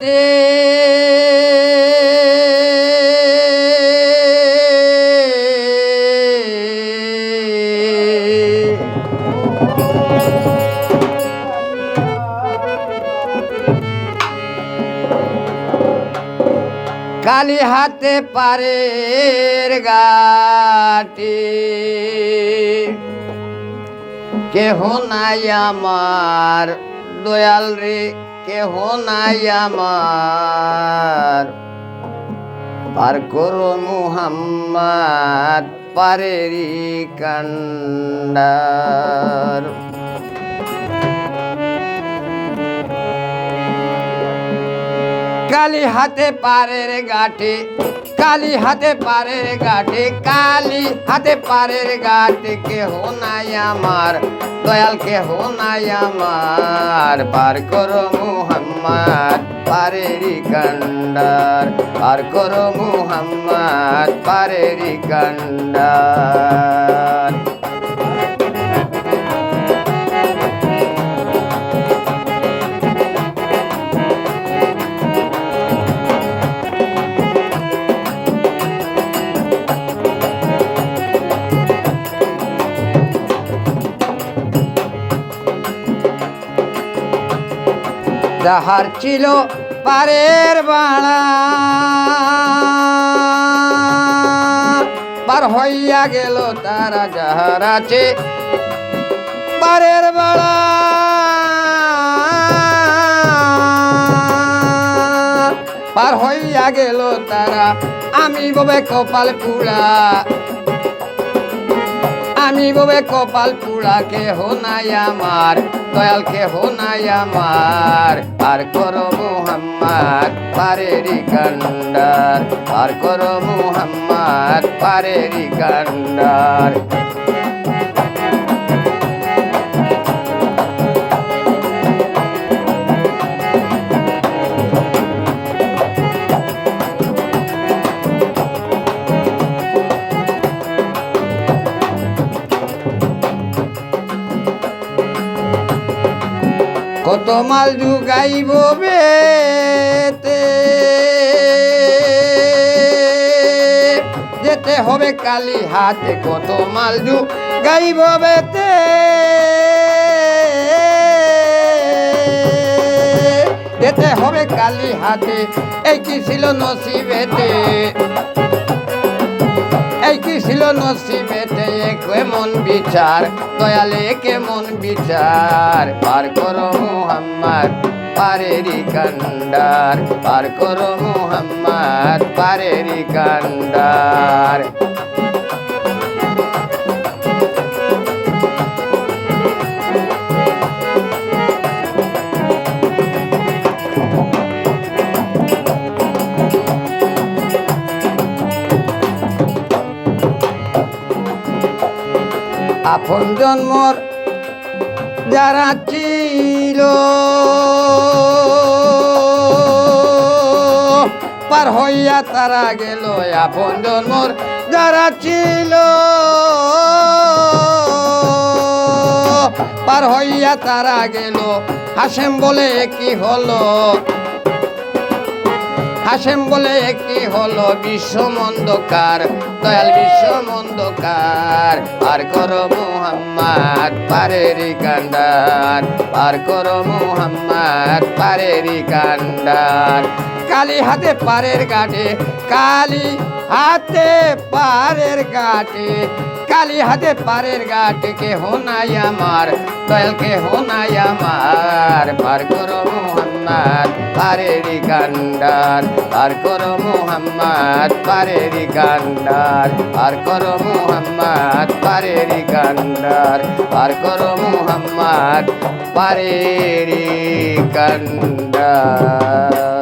কালি হাতে পারের গাটি। কেহ নাই আমার দয়াল রে। কেহ নাই আমার। পার করো মুহাম্মদ পারেরি কান্ডার। কালি হাতে পারের গাঠে, কালি হাতে পারের গাঠে, কালি হাতে পারের গাঠে কেহ নাই আমার, দয়াল কেহ নাই আমার। পার করো মুহাম্মদ পারেরি কান্ডার পার করো মুহাম্মদ পারেরি কান্ডার যাহার ছিল পারের বাড়া পার হইয়া গেল তারা যাহার আছে পারের বাড়া পার হইয়া গেল তারা, আমি ববে কপাল পুরা ববে কপাল পুরা কে হো নাই আমার, দয়াল কে হো নাই আমার। আর কর মোহাম্মার পারেরি কান্ডার, আর কর মোহাম্মার পারেরি কান্ডার। কত মাল যুগাইব বেতে? যেতে হবে কালি হাতে কত মাল যুগাইব বেতে? যেতে হবে কালি হাতে, এই কি ছিল নসিবেতে? কি ছিল নসিবেতে কেমন বিচার? দয়ালে কেমন বিচার? পার করো মোহাম্মদ পারেরি কান্ডার। পার করো মোহাম্মদ পারেরি কান্ডার। আপন জন্মর যারা ছিল। পার হইয়া তারা গেল আপন জন্মর যারা ছিল। পার হইয়া তারা গেল। হাসেম বলে, কি হলো? হাসেম বলে একটি হলো বিশ্ব মন্দকার দয়াল বিশ্ব মন্দকার পার করো মুহাম্মদ, পারেরি কান্ডার। পার করো মুহাম্মদ, পারেরি কান্ডার। কালি হাতে পারের গাটে, কালি হাতে পারের গাটে। কালি হাতে পারের গাটে কে হোনাই আমার, দয়াল কে হোনাই আমার। পার করো মুহাম্মদ পারেরি কান্ডার। পার করো মুহাম্মদ পারেরি কান্ডার। পার করো মুহাম্মদ পারেরি কান্ডার। পার করো মুহাম্মদ পারেরি কান্ডার।